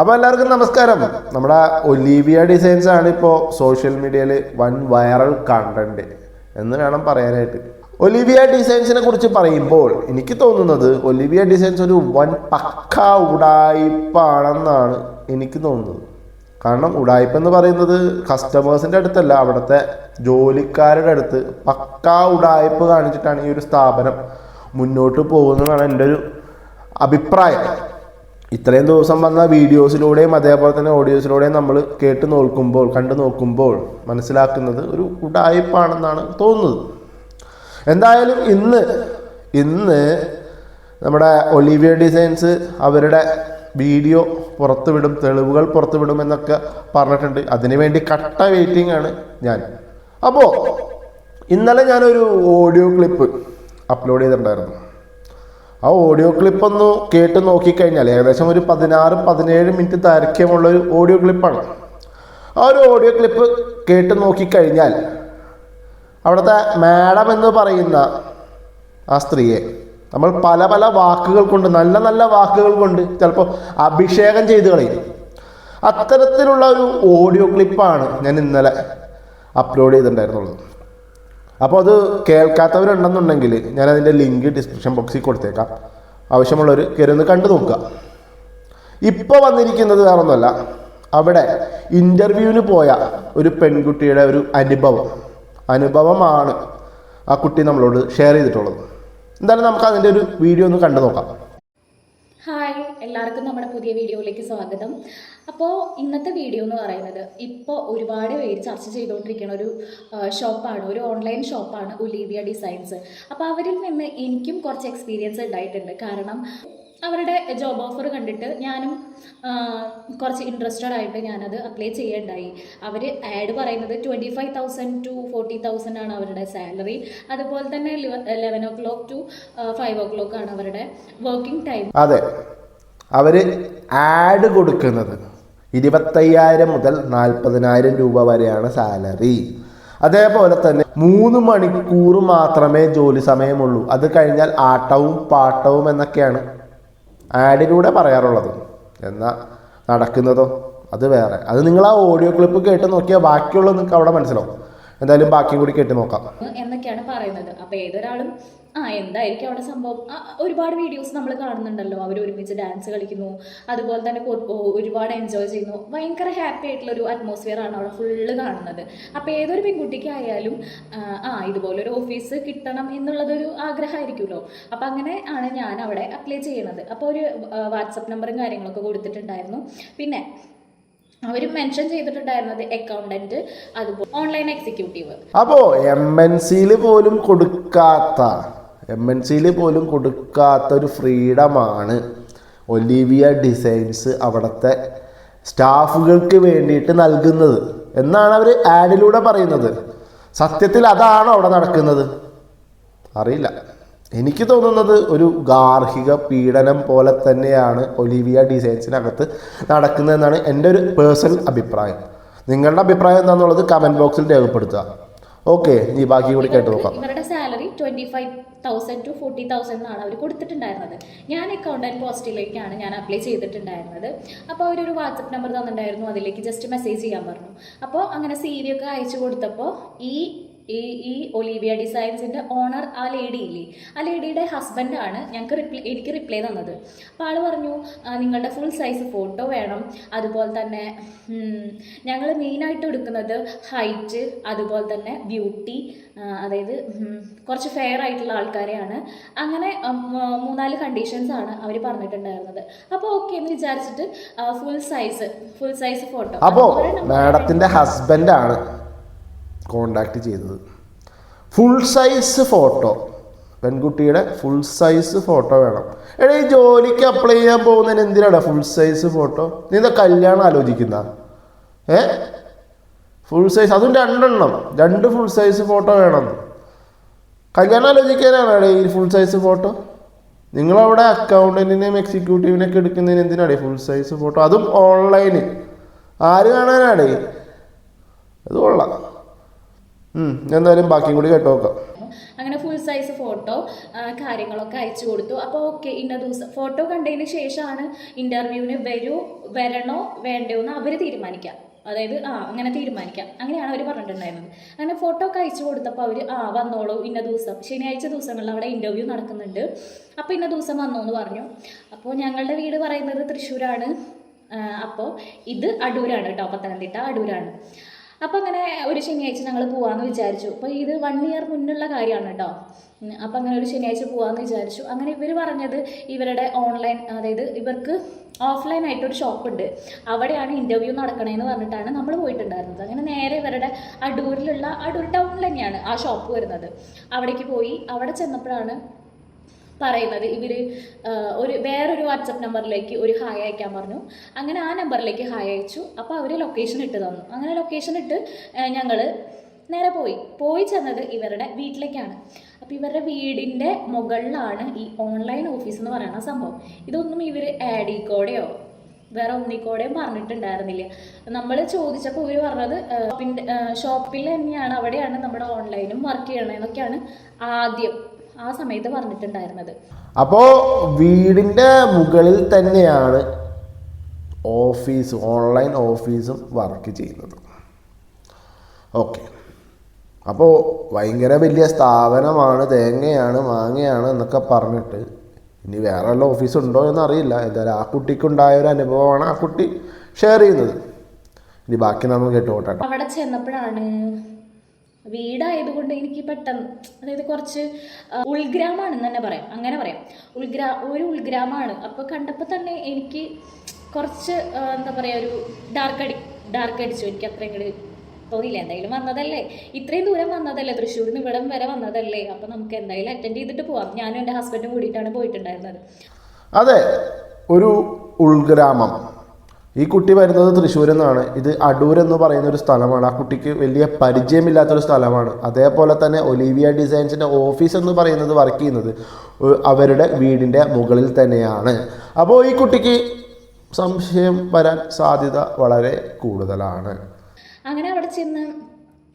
അപ്പോൾ എല്ലാവർക്കും നമസ്കാരം. നമ്മുടെ ഒലീവിയ ഡിസൈൻസ് ആണ് ഇപ്പോൾ സോഷ്യൽ മീഡിയയിൽ വൺ വൈറൽ കണ്ടന്റ് എന്ന് വേണം പറയാനായിട്ട്. ഒലിവിയ ഡിസൈൻസിനെ കുറിച്ച് പറയുമ്പോൾ എനിക്ക് തോന്നുന്നത് ഒലിവിയ ഡിസൈൻസ് ഒരു വൻ പക്ക ഉടായ്പാണെന്നാണ് എനിക്ക് തോന്നുന്നത്. കാരണം ഉടായ്പ എന്ന് പറയുന്നത് കസ്റ്റമേഴ്സിന്റെ അടുത്തല്ല അവിടുത്തെ ജോലിക്കാരുടെ അടുത്ത് പക്ക ഉടായ്പ കാണിച്ചിട്ടാണ് ഈ ഒരു സ്ഥാപനം മുന്നോട്ട് പോകുന്നതാണ് എന്റെ ഒരു അഭിപ്രായം. ഇത്രയും ദിവസം വന്ന വീഡിയോസിലൂടെയും അതേപോലെ തന്നെ ഓഡിയോസിലൂടെയും നമ്മൾ കേട്ട് നോക്കുമ്പോൾ കണ്ടു നോക്കുമ്പോൾ മനസ്സിലാക്കുന്നത് ഒരു ഉടായ്പാണെന്നാണ് തോന്നുന്നത്. എന്തായാലും ഇന്ന് ഇന്ന് നമ്മുടെ ഒലിവിയ ഡിസൈൻസ് അവരുടെ വീഡിയോ പുറത്തുവിടും തെളിവുകൾ പുറത്തുവിടും എന്നൊക്കെ പറഞ്ഞിട്ടുണ്ട്. അതിനുവേണ്ടി കട്ട വെയിറ്റിംഗ് ആണ് ഞാൻ. അപ്പോൾ ഇന്നലെ ഞാനൊരു ഓഡിയോ ക്ലിപ്പ് അപ്ലോഡ് ചെയ്തിട്ടുണ്ടായിരുന്നു. ആ ഓഡിയോ ക്ലിപ്പ് ഒന്ന് കേട്ട് നോക്കിക്കഴിഞ്ഞാൽ ഏകദേശം ഒരു പതിനാറ് പതിനേഴ് മിനിറ്റ് ദൈർഘ്യമുള്ള ഒരു ഓഡിയോ ക്ലിപ്പാണ് ആ ഒരു ഓഡിയോ ക്ലിപ്പ് കേട്ട് നോക്കിക്കഴിഞ്ഞാൽ അവിടുത്തെ മാഡം എന്ന് പറയുന്ന ആ സ്ത്രീയെ നമ്മൾ പല പല വാക്കുകൾ കൊണ്ട് നല്ല നല്ല വാക്കുകൾ കൊണ്ട് ചിലപ്പോൾ അഭിഷേകം ചെയ്ത് കളയും. അത്തരത്തിലുള്ള ഒരു ഓഡിയോ ക്ലിപ്പാണ് ഞാൻ ഇന്നലെ അപ്ലോഡ് ചെയ്തിട്ടുണ്ടായിരുന്നുള്ളത്. അപ്പോൾ അത് കേൾക്കാത്തവരുണ്ടെന്നുണ്ടെങ്കിൽ ഞാൻ അതിന്റെ ലിങ്ക് ഡിസ്ക്രിപ്ഷൻ ബോക്സിൽ കൊടുത്തേക്കാം. ആവശ്യമുള്ളവർ കയറി ഒന്ന് കണ്ടു നോക്കുക. ഇപ്പോൾ വന്നിരിക്കുന്നത് വേറൊന്നുമല്ല. അവിടെ ഇന്റർവ്യൂവിന് പോയ ഒരു പെൺകുട്ടിയുടെ ഒരു അനുഭവം. അനുഭവമാണ് ആ കുട്ടി നമ്മളോട് ഷെയർ ചെയ്തിട്ടുള്ളത്. എന്തായാലും നമുക്ക് അതിന്റെ ഒരു വീഡിയോ ഒന്ന് കണ്ടു നോക്കാം. ഹായ് എല്ലാവർക്കും നമ്മുടെ പുതിയ വീഡിയോയിലേക്ക് സ്വാഗതം. അപ്പോൾ ഇന്നത്തെ വീഡിയോ എന്ന് പറയുന്നത് ഇപ്പോൾ ഒരുപാട് പേര് ചർച്ച ചെയ്തുകൊണ്ടിരിക്കുന്ന ഒരു ഷോപ്പാണ് ഒരു ഓൺലൈൻ ഷോപ്പാണ് ഒലീവിയ ഡിസൈൻസ്. അപ്പോൾ അവരിൽ നിന്ന് എനിക്കും കുറച്ച് എക്സ്പീരിയൻസ് ഉണ്ടായിട്ടുണ്ട്. കാരണം അവരുടെ ജോബ് ഓഫർ കണ്ടിട്ട് ഞാനും കുറച്ച് ഇൻട്രസ്റ്റഡ് ആയിട്ട് ഞാനത് അപ്ലൈ ചെയ്യേണ്ടായി. അവർ ആഡ് പറയുന്നത് twenty five thousand to forty thousand ആണ് അവരുടെ സാലറി അതുപോലെ തന്നെ eleven o'clock to five o'clock ആണ് അവരുടെ വർക്കിംഗ് ടൈം അതെ. അവർ ആഡ് കൊടുക്കുന്നത് ഇരുപത്തയ്യായിരം മുതൽ നാൽപ്പതിനായിരം രൂപ വരെയാണ് സാലറി അതേപോലെ തന്നെ മൂന്ന് മണിക്കൂർ മാത്രമേ ജോലി സമയമുള്ളൂ. അത് കഴിഞ്ഞാൽ ആട്ടവും പാട്ടവും എന്നൊക്കെയാണ് ആഡിലൂടെ പറയാറുള്ളത്. എന്നാൽ നടക്കുന്നതോ? അത് വേറെ. അത് നിങ്ങൾ ആ ഓഡിയോ ക്ലിപ്പ് കേട്ട് നോക്കിയാൽ ബാക്കിയുള്ളത് നിങ്ങൾക്ക് അവിടെ മനസ്സിലാവും. എന്തായാലും ബാക്കിയും കൂടി കേട്ട് നോക്കാം. എന്നൊക്കെയാണ് പറയുന്നത്. അപ്പോൾ ഏതൊരാളും ആ എന്തായിരിക്കും അവിടെ സംഭവം? ഒരുപാട് വീഡിയോസ് നമ്മൾ കാണുന്നുണ്ടല്ലോ. അവർ ഒരുമിച്ച് ഡാൻസ് കളിക്കുന്നു. അതുപോലെ തന്നെ ഒരുപാട് എൻജോയ് ചെയ്യുന്നു. ഭയങ്കര ഹാപ്പി ആയിട്ടുള്ള ഒരു അറ്റ്മോസ്ഫിയർ ആണ് അവിടെ ഫുള്ള് കാണുന്നത്. അപ്പോൾ ഏതൊരു പെൺകുട്ടിക്കായാലും ആ, ആ ഇതുപോലൊരു ഓഫീസ് കിട്ടണം എന്നുള്ളതൊരു ആഗ്രഹമായിരിക്കുമല്ലോ. അപ്പോൾ അങ്ങനെ ആണ് ഞാൻ അവിടെ അപ്ലൈ ചെയ്യുന്നത് അപ്പോൾ ഒരു വാട്സപ്പ് നമ്പറും കാര്യങ്ങളൊക്കെ കൊടുത്തിട്ടുണ്ടായിരുന്നു. പിന്നെ അവർ മെൻഷൻ ചെയ്തിട്ടുണ്ടായിരുന്നത് അക്കൗണ്ടന്റ് അതുപോലെ ഓൺലൈൻ എക്സിക്യൂട്ടീവ് അപ്പോ എം എൻ സിയിൽ പോലും കൊടുക്കാത്ത എം എൻ സിയിൽ പോലും കൊടുക്കാത്തൊരു ഫ്രീഡമാണ്. ഒലിവിയ ഡിസൈൻസ് അവിടുത്തെ സ്റ്റാഫുകൾക്ക് വേണ്ടിയിട്ട് നൽകുന്നത് എന്നാണ് അവർ ആഡിലൂടെ പറയുന്നത്. സത്യത്തിൽ അതാണോ അവിടെ നടക്കുന്നത്? അറിയില്ല. എനിക്ക് തോന്നുന്നത് ഒരു ഗാർഹിക പീഡനം പോലെ തന്നെയാണ് ഒലിവിയ ഡിസൈൻസിനകത്ത് നടക്കുന്നതെന്നാണ് എന്റെ ഒരു പേഴ്സണൽ അഭിപ്രായം. നിങ്ങളുടെ അഭിപ്രായം എന്താണെന്നുള്ളത് കമന്റ് ബോക്സിൽ രേഖപ്പെടുത്തുക. ഓക്കെ നീ ബാക്കി കൂടി കേട്ട് നോക്കാം. ഇവരുടെ salary twenty five thousand to forty thousand ആണ് അവർ കൊടുത്തിട്ടുണ്ടായിരുന്നത്. ഞാൻ അക്കൗണ്ടന്റ് പോസ്റ്റിലേക്കാണ് ഞാൻ അപ്ലൈ ചെയ്തിട്ടുണ്ടായിരുന്നത്. അപ്പോൾ അവരൊരു വാട്സപ്പ് നമ്പർ തന്നിട്ടുണ്ടായിരുന്നു. അതിലേക്ക് ജസ്റ്റ് മെസ്സേജ് ചെയ്യാൻ പറഞ്ഞു. അപ്പോൾ അങ്ങനെ സി വി ഒക്കെ അയച്ചു കൊടുത്തപ്പോൾ ഈ ഈ ഈ ഒലീവിയ ഡിസൈൻസിന്റെ ഓണർ ആ ലേഡി ഇല്ലേ? ആ ലേഡിയുടെ ഹസ്ബൻഡാണ് ഞങ്ങൾക്ക് റിപ്ലൈ എനിക്ക് റിപ്ലൈ തന്നത്. അപ്പോൾ ആൾ പറഞ്ഞു നിങ്ങളുടെ ഫുൾ സൈസ് ഫോട്ടോ വേണം. അതുപോലെ തന്നെ ഞങ്ങൾ മെയിനായിട്ട് എടുക്കുന്നത് ഹൈറ്റ് അതുപോലെ തന്നെ ബ്യൂട്ടി അതായത് കുറച്ച് ഫെയർ ആയിട്ടുള്ള ആൾക്കാരെയാണ്. അങ്ങനെ മൂന്നാൽ കണ്ടീഷൻസ് ആണ് അവർ പറഞ്ഞിട്ടുണ്ടായിരുന്നത്. അപ്പോൾ ഓക്കെ എന്ന് വിചാരിച്ചിട്ട് full size full size photo അപ്പോൾ മാഡത്തിന്റെ ഹസ്ബൻഡാണ് കോണ്ടാക്ട് ചെയ്തത്. ഫുൾ സൈസ് ഫോട്ടോ പെൺകുട്ടിയുടെ ഫുൾ സൈസ് ഫോട്ടോ വേണം. എടാ ഈ ജോലിക്ക് അപ്ലൈ ചെയ്യാൻ പോകുന്നതിന് എന്തിനാടാ ഫുൾ സൈസ് ഫോട്ടോ നീ എന്താ കല്യാണം ആലോചിക്കുന്ന? ഏ? ഫുൾ സൈസ് അതും രണ്ടെണ്ണം. രണ്ട് ഫുൾ സൈസ് ഫോട്ടോ വേണം. കല്യാണം ആലോചിക്കാനാണ് എടേ ഈ ഫുൾ സൈസ് ഫോട്ടോ നിങ്ങളവിടെ അക്കൗണ്ടന്റിനെയും എക്സിക്യൂട്ടീവിനെയൊക്കെ എടുക്കുന്നതിന് എന്തിനാടേ ഫുൾ സൈസ് ഫോട്ടോ അതും ഓൺലൈന് ആര് കാണാനാടേ? അത് കൊള്ളാം. എന്തായാലും ബാക്കി കൂടി കേട്ടോ നോക്കാം അങ്ങനെ ഫുൾ സൈസ് ഫോട്ടോ കാര്യങ്ങളൊക്കെ അയച്ചു കൊടുത്തു. അപ്പോൾ ഓക്കെ ഇന്ന ദിവസം ഫോട്ടോ കണ്ടതിന് ശേഷമാണ് ഇന്റർവ്യൂവിന് വരൂ വരണോ വേണ്ടയോ എന്ന് അവർ തീരുമാനിക്കാം. അതായത് ആ അങ്ങനെ തീരുമാനിക്കാം. അങ്ങനെയാണ് അവർ പറഞ്ഞിട്ടുണ്ടായിരുന്നത്. അങ്ങനെ ഫോട്ടോ ഒക്കെ അയച്ചു കൊടുത്തപ്പോൾ അവർ ആ വന്നോളൂ ഇന്ന ദിവസം. ശനിയാഴ്ച ദിവസങ്ങളിൽ അവിടെ ഇന്റർവ്യൂ നടക്കുന്നുണ്ട്. അപ്പോൾ ഇന്ന ദിവസം വന്നോ എന്ന് പറഞ്ഞു. അപ്പോൾ ഞങ്ങളുടെ വീട് പറയുന്നത് തൃശ്ശൂരാണ്. അപ്പോൾ ഇത് അടൂരാണ് കേട്ടോ പത്തനംതിട്ട അടൂരാണ്. അപ്പോൾ അങ്ങനെ ഒരു ശനിയാഴ്ച ഞങ്ങൾ പോകാമെന്ന് വിചാരിച്ചു. അപ്പോൾ ഇത് വൺ ഇയർ മുന്നുള്ള കാര്യമാണ് കേട്ടോ അപ്പോൾ അങ്ങനെ ഒരു ശനിയാഴ്ച പോകാമെന്ന് വിചാരിച്ചു. അങ്ങനെ ഇവർ പറഞ്ഞത് ഇവരുടെ ഓൺലൈൻ അതായത് ഇവർക്ക് ഓഫ്ലൈൻ ആയിട്ട് ഒരു ഷോപ്പുണ്ട്. അവിടെയാണ് ഇന്റർവ്യൂ നടക്കണേന്ന് പറഞ്ഞിട്ടാണ് നമ്മൾ പോയിട്ടുണ്ടായിരുന്നത്. അങ്ങനെ നേരെ ഇവരുടെ അടൂരിലുള്ള അടൂർ ടൗണിൽ തന്നെയാണ് ആ ഷോപ്പ് വരുന്നത്. അവിടേക്ക് പോയി. അവിടെ ചെന്നപ്പോഴാണ് പറയുന്നത്. ഇവർ ഒരു വേറൊരു വാട്സപ്പ് നമ്പറിലേക്ക് ഒരു ഹായ് അയക്കാൻ പറഞ്ഞു. അങ്ങനെ ആ നമ്പറിലേക്ക് ഹായ് അയച്ചു. അപ്പോൾ അവർ ലൊക്കേഷൻ ഇട്ട് തന്നു. അങ്ങനെ ലൊക്കേഷൻ ഇട്ട് ഞങ്ങൾ നേരെ പോയി. പോയി ചെന്നത് ഇവരുടെ വീട്ടിലേക്കാണ്. അപ്പോൾ ഇവരുടെ വീടിന്റെ മുകളിലാണ് ഈ ഓൺലൈൻ ഓഫീസ് എന്ന് പറയുന്ന സംഭവം. ഇതൊന്നും ഇവർ ആഡിക്കോടെയോ വേറെ ഒന്നിക്കോടെയും പറഞ്ഞിട്ടുണ്ടായിരുന്നില്ല. നമ്മൾ ചോദിച്ചപ്പോൾ ഇവർ പറഞ്ഞത് ഷോപ്പിന്റെ ഷോപ്പിൽ തന്നെയാണ് അവിടെയാണ് നമ്മുടെ ഓൺലൈനും വർക്ക് ചെയ്യണമെന്നൊക്കെയാണ് ആദ്യം ആ സമയത്ത് പറഞ്ഞിട്ടുണ്ടായിരുന്നത്. അപ്പോ വീടിന്റെ മുകളിൽ തന്നെയാണ് ഓഫീസ് ഓൺലൈൻ ഓഫീസും വർക്ക് ചെയ്യുന്നത്. ഓക്കെ. അപ്പോൾ ഭയങ്കര വലിയ സ്ഥാപനമാണ് തേങ്ങയാണ് മാങ്ങയാണ് എന്നൊക്കെ പറഞ്ഞിട്ട് ഇനി വേറെ വല്ല ഓഫീസ് ഉണ്ടോ എന്നറിയില്ല. എന്തായാലും ആ കുട്ടിക്കുണ്ടായ ഒരു അനുഭവമാണ് ആ കുട്ടി ഷെയർ ചെയ്യുന്നത്. ഇനി ബാക്കി നമ്മൾ കേട്ടോട്ടെ അവിടെ ചെന്നപ്പോഴാണ് വീടായതുകൊണ്ട് എനിക്ക് പെട്ടെന്ന് അതായത് കുറച്ച് ഉൾഗ്രാമാണെന്ന് തന്നെ പറയാം. അങ്ങനെ പറയാം. ഉൾഗ്രാ ഒരു ഉൾഗ്രാമാണ്. അപ്പോൾ കണ്ടപ്പോൾ തന്നെ എനിക്ക് കുറച്ച് എന്താ പറയുക ഒരു ഡാർക്ക് അടി ഡാർക്ക് അടിച്ചു എനിക്ക് അത്രയും കൂടി തോന്നിയില്ല. എന്തായാലും വന്നതല്ലേ? ഇത്രയും ദൂരം വന്നതല്ലേ? തൃശ്ശൂരിൽ നിന്ന് ഇവിടം വരെ വന്നതല്ലേ? അപ്പോൾ നമുക്ക് എന്തായാലും അറ്റൻഡ് ചെയ്തിട്ട് പോവാം. ഞാനും എന്റെ ഹസ്ബൻഡും കൂടിയിട്ടാണ് പോയിട്ടുണ്ടായിരുന്നത്. അതെ ഒരു ഉൾഗ്രാമം. ഈ കുട്ടി വരുന്നത് തൃശ്ശൂരിൽ നിന്നാണ് ഇത് അടൂർ എന്ന് പറയുന്ന ഒരു സ്ഥലമാണ്. ആ കുട്ടിക്ക് വലിയ പരിചയമില്ലാത്തൊരു സ്ഥലമാണ്. അതേപോലെ തന്നെ ഒലീവിയ ഡിസൈൻസിന്റെ ഓഫീസ് എന്ന് പറയുന്നത് വർക്ക് ചെയ്യുന്നത് അവരുടെ വീടിന്റെ മുകളിൽ തന്നെയാണ്. അപ്പോൾ ഈ കുട്ടിക്ക് സംശയം വരാൻ സാധ്യത വളരെ കൂടുതലാണ്. അങ്ങനെ അവിടെ ചെന്ന്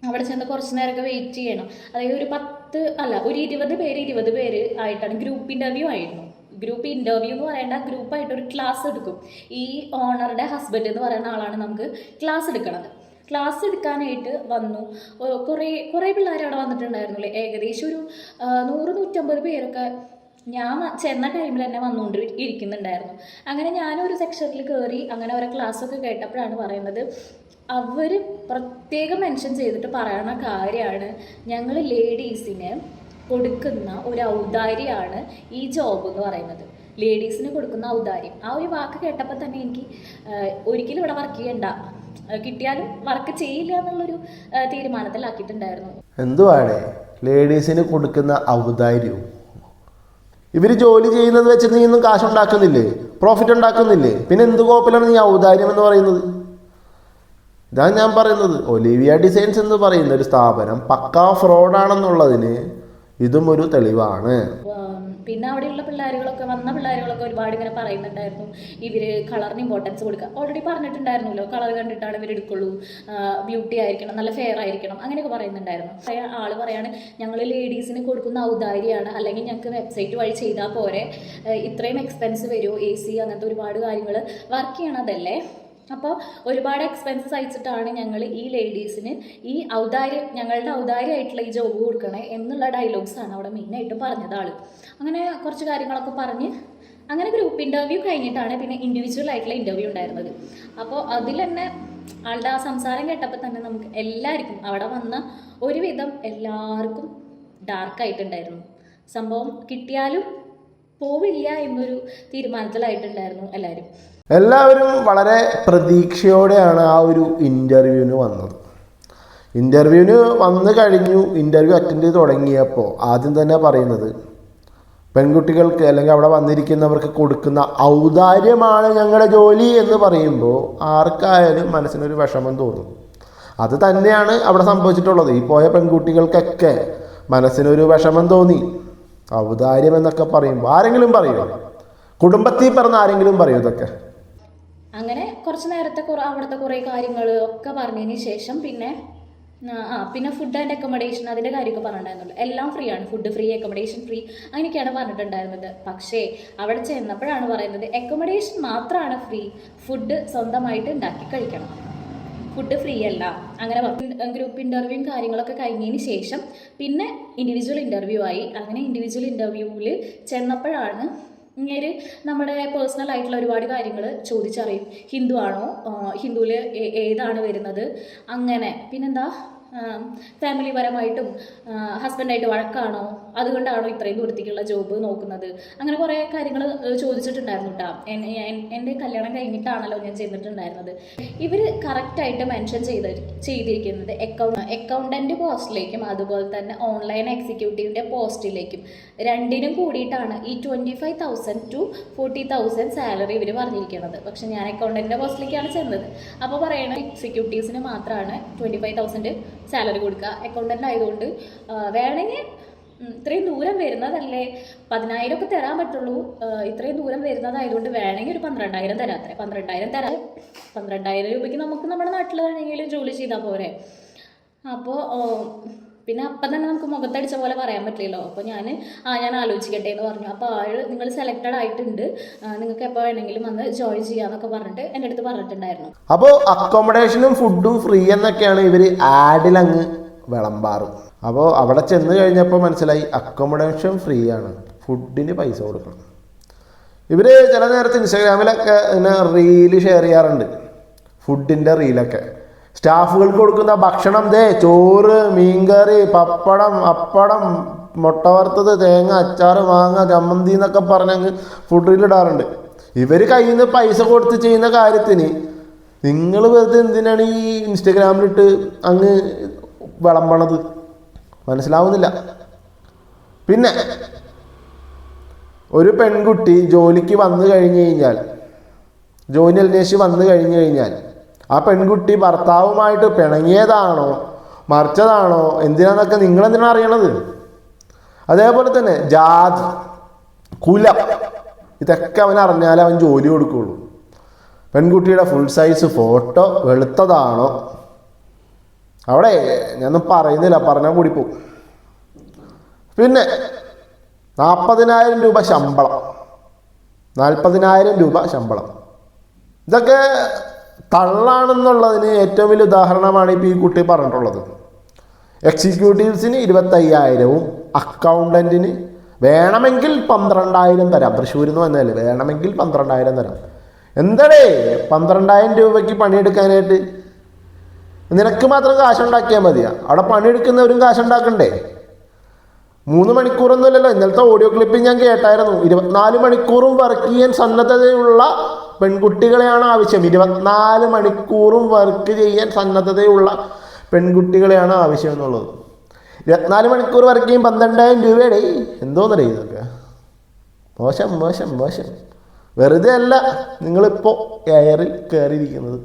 അവിടെ ചെന്ന് കുറച്ച് നേരമൊക്കെ വെയിറ്റ് ചെയ്യണം. അതായത് ഒരു പത്ത് അല്ല ഒരു ഇരുപത് പേര് ഇരുപത് പേര് ആയിട്ടാണ് ഗ്രൂപ്പ് ഇന്റർവ്യൂ ആയിരുന്നു. ഗ്രൂപ്പ് ഇന്റർവ്യൂ എന്ന് പറയേണ്ട ഗ്രൂപ്പായിട്ട് ഒരു ക്ലാസ് എടുക്കും. ഈ ഓണറുടെ ഹസ്ബൻഡ് എന്ന് പറയുന്ന ആളാണ് നമുക്ക് ക്ലാസ് എടുക്കുന്നത് ക്ലാസ് എടുക്കാനായിട്ട് വന്നു. കുറേ കുറേ പിള്ളേർ അവിടെ വന്നിട്ടുണ്ടായിരുന്നില്ലേ ഏകദേശം ഒരു നൂറ് നൂറ്റമ്പത് പേരൊക്കെ ഞാൻ ചെന്ന ടൈമിൽ തന്നെ വന്നുകൊണ്ട് ഇരിക്കുന്നുണ്ടായിരുന്നു. അങ്ങനെ ഞാനൊരു സെക്ഷനിൽ കയറി അങ്ങനെ അവരെ ക്ലാസ്സൊക്കെ കേട്ടപ്പോഴാണ് പറയുന്നത് അവർ പ്രത്യേകം മെൻഷൻ ചെയ്തിട്ട് പറയുന്ന കാര്യമാണ്. ഞങ്ങൾ ലേഡീസിന് കൊടുക്കുന്ന ഒരു ഔദാര്യമാണ് ഈ ജോബ് എന്ന് പറയുന്നത്. ലേഡീസിന് കൊടുക്കുന്ന ഔദാര്യം. ആ ഒരു വാക്ക് കേട്ടപ്പോൾ തന്നെ എനിക്ക് ഒരിക്കലും ഇവിടെ വർക്ക് ചെയ്യണ്ട. കിട്ടിയാലും വർക്ക് ചെയ്യില്ല എന്നുള്ളൊരു തീരുമാനത്തിലാക്കിയിട്ടുണ്ടായിരുന്നു. എന്തുവാണ് ലേഡീസിന് കൊടുക്കുന്ന ഔദാര്യവും. ഇവർ ജോലി ചെയ്യുന്നത് വെച്ച് നീ ഒന്നും കാശ് ഉണ്ടാക്കുന്നില്ലേ പ്രോഫിറ്റ് ഉണ്ടാക്കുന്നില്ലേ? പിന്നെ എന്ത് കോപ്പിലാണ് നീ ഔദാര്യം എന്ന് പറയുന്നത്? ഇതാണ് ഞാൻ പറയുന്നത്. ഒലിവിയ ഡിസൈൻസ് എന്ന് പറയുന്ന ഒരു സ്ഥാപനം പക്കാ ഫ്രോഡാണെന്നുള്ളതിന് ഇതും ഒരു തെളിവാണ് പിന്നെ അവിടെയുള്ള പിള്ളേരുകളൊക്കെ വന്ന പിള്ളേരുകളൊക്കെ ഒരുപാട് ഇങ്ങനെ പറയുന്നുണ്ടായിരുന്നു. ഇവർ കളറിന് ഇമ്പോർട്ടൻസ് കൊടുക്കുക ഓൾറെഡി പറഞ്ഞിട്ടുണ്ടായിരുന്നല്ലോ കളർ കണ്ടിട്ടാണ് ഇവർ എടുക്കുള്ളൂ. ബ്യൂട്ടി ആയിരിക്കണം നല്ല ഫെയർ ആയിരിക്കണം അങ്ങനെയൊക്കെ പറയുന്നുണ്ടായിരുന്നു. ആൾ പറയാണ് ഞങ്ങൾ ലേഡീസിന് കൊടുക്കുന്ന ഔദാര്യമാണ്. അല്ലെങ്കിൽ ഞങ്ങൾക്ക് വെബ്സൈറ്റ് വഴി ചെയ്താൽ പോരെ. ഇത്രയും എക്സ്പെൻസ് വരുമോ എ സി അങ്ങനത്തെ ഒരുപാട് കാര്യങ്ങൾ വർക്ക് ചെയ്യണതല്ലേ? അപ്പോൾ ഒരുപാട് എക്സ്പെൻസസ് അയച്ചിട്ടാണ് ഞങ്ങൾ ഈ ലേഡീസിന് ഈ ഔദാര്യം ഞങ്ങളുടെ ഔദാര്യമായിട്ടുള്ള ഈ ജോബ് കൊടുക്കണേ എന്നുള്ള ഡയലോഗ്സാണ് അവിടെ മെയിനായിട്ടും പറഞ്ഞത് ആൾ അങ്ങനെ കുറച്ച് കാര്യങ്ങളൊക്കെ പറഞ്ഞ് അങ്ങനെ ഗ്രൂപ്പ് ഇന്റർവ്യൂ കഴിഞ്ഞിട്ടാണ് പിന്നെ ഇൻഡിവിജ്വൽ ആയിട്ടുള്ള ഇന്റർവ്യൂ ഉണ്ടായിരുന്നത്. അപ്പോൾ അതിൽ തന്നെ ആളുടെ ആ സംസാരം കേട്ടപ്പോൾ തന്നെ നമുക്ക് എല്ലാവർക്കും അവിടെ വന്ന ഒരുവിധം എല്ലാവർക്കും ഡാർക്കായിട്ടുണ്ടായിരുന്നു സംഭവം കിട്ടിയാലും പോവില്ല എന്നൊരു തീരുമാനത്തിലായിട്ടുണ്ടായിരുന്നു എല്ലാവരും. എല്ലാവരും വളരെ പ്രതീക്ഷയോടെയാണ് ആ ഒരു ഇന്റർവ്യൂവിന് വന്നത്. ഇന്റർവ്യൂവിന് വന്നു കഴിഞ്ഞു ഇന്റർവ്യൂ അറ്റൻഡ് ചെയ്ത് തുടങ്ങിയപ്പോൾ ആദ്യം തന്നെ പറയുന്നത് പെൺകുട്ടികൾക്ക് അല്ലെങ്കിൽ അവിടെ വന്നിരിക്കുന്നവർക്ക് കൊടുക്കുന്ന ഔദാര്യമാണ് ഞങ്ങളുടെ ജോലി എന്ന് പറയുമ്പോൾ ആർക്കായാലും മനസ്സിനൊരു വിഷമം തോന്നും. അത് തന്നെയാണ് അവിടെ സംഭവിച്ചിട്ടുള്ളത്. ഈ പോയ പെൺകുട്ടികൾക്കൊക്കെ മനസ്സിനൊരു വിഷമം തോന്നി. ഔദാര്യം എന്നൊക്കെ പറയുമ്പോൾ ആരെങ്കിലും പറയുമോ കുടുംബത്തിൽ പറഞ്ഞ ആരെങ്കിലും പറയൂ ഇതൊക്കെ? അങ്ങനെ കുറച്ച് നേരത്തെ കുറേ അവിടുത്തെ കുറേ കാര്യങ്ങൾ ഒക്കെ പറഞ്ഞതിന് ശേഷം പിന്നെ ആ, പിന്നെ ഫുഡ് ആൻഡ് അക്കോമഡേഷൻ അതിന്റെ കാര്യമൊക്കെ പറഞ്ഞിട്ടുണ്ടായിരുന്നുള്ളൂ എല്ലാം ഫ്രീ ആണ്. ഫുഡ് ഫ്രീ അക്കോമഡേഷൻ ഫ്രീ അങ്ങനെയൊക്കെയാണ് പറഞ്ഞിട്ടുണ്ടായിരുന്നത്. പക്ഷേ അവിടെ ചെന്നപ്പോഴാണ് പറയുന്നത് അക്കോമഡേഷൻ മാത്രമാണ് ഫ്രീ ഫുഡ് സ്വന്തമായിട്ട് ഉണ്ടാക്കി കഴിക്കണം. ഫുഡ് ഫ്രീ അല്ല. അങ്ങനെ ഗ്രൂപ്പ് ഇന്റർവ്യൂവും കാര്യങ്ങളൊക്കെ കഴിഞ്ഞതിന് ശേഷം പിന്നെ ഇൻഡിവിജ്വൽ ഇന്റർവ്യൂ ആയി. അങ്ങനെ ഇൻഡിവിജ്വൽ ഇന്റർവ്യൂവിൽ ചെന്നപ്പോഴാണ് ഇങ്ങനെ നമ്മുടെ പേഴ്സണൽ ആയിട്ടുള്ള ഒരുപാട് കാര്യങ്ങൾ ചോദിച്ചറിയും. ഹിന്ദു ആണോ? ഹിന്ദുവിൽ ഏതാണ് വരുന്നത്? അങ്ങനെ. പിന്നെന്താ? ഫാമിലി പരമായിട്ടും ഹസ്ബൻഡായിട്ട് വഴക്കാണോ? അതുകൊണ്ടാണോ ഇത്രയും ദൂരത്തേക്കുള്ള ജോബ് നോക്കുന്നത്? അങ്ങനെ കുറേ കാര്യങ്ങൾ ചോദിച്ചിട്ടുണ്ടായിരുന്നു കേട്ടോ എന്റെ കല്യാണം കഴിഞ്ഞിട്ടാണല്ലോ ഞാൻ ചെയ്തിട്ടുണ്ടായിരുന്നത്. ഇവർ കറക്റ്റായിട്ട് മെൻഷൻ ചെയ്ത് ചെയ്തിരിക്കുന്നത് അക്കൗണ്ട് അക്കൗണ്ടന്റ് പോസ്റ്റിലേക്കും അതുപോലെ തന്നെ ഓൺലൈൻ എക്സിക്യൂട്ടീവിന്റെ പോസ്റ്റിലേക്കും രണ്ടിനും കൂടിയിട്ടാണ് ഈ twenty five thousand to forty thousand salary ഇവർ പറഞ്ഞിരിക്കുന്നത്. പക്ഷെ ഞാൻ അക്കൗണ്ടന്റിന്റെ പോസ്റ്റിലേക്കാണ് ചെന്നത്. അപ്പോൾ പറയണ എക്സിക്യൂട്ടീവ്സിന് മാത്രമാണ് ട്വന്റി ഫൈവ് തൗസൻഡ് സാലറി കൊടുക്കുക. അക്കൗണ്ടന്റ് ആയതുകൊണ്ട് വേണമെങ്കിൽ ഇത്രയും ദൂരം വരുന്നതല്ലേ? പതിനായിരം ഒക്കെ തരാൻ പറ്റുള്ളൂ. ഇത്രയും ദൂരം വരുന്നതായതുകൊണ്ട് വേണമെങ്കിൽ ഒരു പന്ത്രണ്ടായിരം തരാം അത്രേ. പന്ത്രണ്ടായിരം തരാം. പന്ത്രണ്ടായിരം രൂപയ്ക്ക് നമുക്ക് നമ്മുടെ നാട്ടിൽ വേണമെങ്കിലും ജോലി ചെയ്താൽ പോരെ. അപ്പോൾ പിന്നെ അപ്പം തന്നെ നമുക്ക് മുഖത്തടിച്ച പോലെ പറയാൻ പറ്റില്ലല്ലോ. അപ്പോൾ ഞാൻ ആ ഞാൻ ആലോചിക്കട്ടെ എന്ന് പറഞ്ഞു. അപ്പോൾ ആൾ നിങ്ങൾ സെലക്റ്റഡ് ആയിട്ടുണ്ട്. നിങ്ങൾക്ക് എപ്പോൾ വേണമെങ്കിലും വന്ന് ജോയിൻ ചെയ്യാന്നൊക്കെ പറഞ്ഞിട്ട് എന്റെ അടുത്ത് പറഞ്ഞിട്ടുണ്ടായിരുന്നു. അപ്പോൾ അക്കോമഡേഷനും ഫുഡും ഫ്രീ എന്നൊക്കെയാണ് ഇവർ ആഡിൽ അങ്ങ് വിളമ്പാറ്. അപ്പോൾ അവിടെ ചെന്ന് കഴിഞ്ഞപ്പോൾ മനസ്സിലായി അക്കോമഡേഷൻ ഫ്രീ ആണ്. ഫുഡിന് പൈസ കൊടുക്കണം. ഇവർ ചില നേരത്ത് ഇൻസ്റ്റാഗ്രാമിലൊക്കെ ഇങ്ങനെ റീൽ ഷെയർ ചെയ്യാറുണ്ട്. ഫുഡിന്റെ റീലൊക്കെ സ്റ്റാഫുകൾക്ക് കൊടുക്കുന്ന ഭക്ഷണം ദേ ചോറ് മീൻകറി പപ്പടം അപ്പടം മുട്ട വറുത്തത് തേങ്ങ അച്ചാർ മാങ്ങ ചമ്മന്തി എന്നൊക്കെ പറഞ്ഞങ്ങ് ഫുഡ് ഇടാറുണ്ട്. ഇവർ കയ്യിൽ നിന്ന് പൈസ കൊടുത്ത് ചെയ്യുന്ന കാര്യത്തിന് നിങ്ങൾ വെറുതെ എന്തിനാണ് ഈ ഇൻസ്റ്റഗ്രാമിലിട്ട് അങ്ങ് വിളമ്പണത്? മനസ്സിലാവുന്നില്ല. പിന്നെ ഒരു പെൺകുട്ടി ജോലിക്ക് വന്നു കഴിഞ്ഞു കഴിഞ്ഞാൽ ജോലി അന്വേഷിച്ച് വന്നു കഴിഞ്ഞു കഴിഞ്ഞാൽ ആ പെൺകുട്ടി ഭർത്താവുമായിട്ട് പിണങ്ങിയതാണോ? മറിച്ചതാണോ? എന്തിനാന്നൊക്കെ നിങ്ങൾ എന്തിനാണ് അറിയണത്? അതേപോലെ തന്നെ ജാതി കുലം ഇതൊക്കെ അവൻ അറിഞ്ഞാലേ അവൻ ജോലി കൊടുക്കുള്ളൂ. പെൺകുട്ടിയുടെ ഫുൾ സൈസ് ഫോട്ടോ വെളുത്തതാണോ? അവിടെ ഞാനൊന്നും പറയുന്നില്ല പറഞ്ഞാൽ കൂടി പോകും പിന്നെ നാൽപ്പതിനായിരം രൂപ ശമ്പളം. നാൽപ്പതിനായിരം രൂപ ശമ്പളം. ഇതൊക്കെ തള്ളാണെന്നുള്ളതിന് ഏറ്റവും വലിയ ഉദാഹരണമാണ് ഇപ്പോൾ ഈ കുട്ടി പറഞ്ഞിട്ടുള്ളത്. എക്സിക്യൂട്ടീവ്സിന് ഇരുപത്തയ്യായിരവും അക്കൗണ്ടന്റിന് വേണമെങ്കിൽ പന്ത്രണ്ടായിരം തരാം. തൃശ്ശൂരിൽ നിന്ന് വന്നതല്ലേ? വേണമെങ്കിൽ പന്ത്രണ്ടായിരം തരാം. എന്തടേ? പന്ത്രണ്ടായിരം രൂപയ്ക്ക് പണിയെടുക്കാനായിട്ട് നിനക്ക് മാത്രം കാശുണ്ടാക്കിയാൽ മതിയാ. അവിടെ പണിയെടുക്കുന്നവരും കാശുണ്ടാക്കണ്ടേ? മൂന്ന് മണിക്കൂറൊന്നുമല്ലല്ലോ. ഇന്നലത്തെ ഓഡിയോ ക്ലിപ്പിൽ ഞാൻ കേട്ടായിരുന്നു. ഇരുപത്തിനാല് മണിക്കൂറും വർക്ക് ചെയ്യാൻ സന്നദ്ധതയുള്ള പെൺകുട്ടികളെയാണ് ആവശ്യം. ഇരുപത്തിനാല് മണിക്കൂറും വർക്ക് ചെയ്യാൻ സന്നദ്ധതയുള്ള പെൺകുട്ടികളെയാണ് ആവശ്യം എന്നുള്ളത്. ഇരുപത്തിനാല് മണിക്കൂർ വർക്ക് ചെയ്യും പന്ത്രണ്ടായിരം രൂപയുടെ. എന്തോന്നറിയ ഇതൊക്കെ? മോശം മോശം മോശം. വെറുതെ അല്ല നിങ്ങളിപ്പോൾ എയറിൽ കയറിയിരിക്കുന്നത്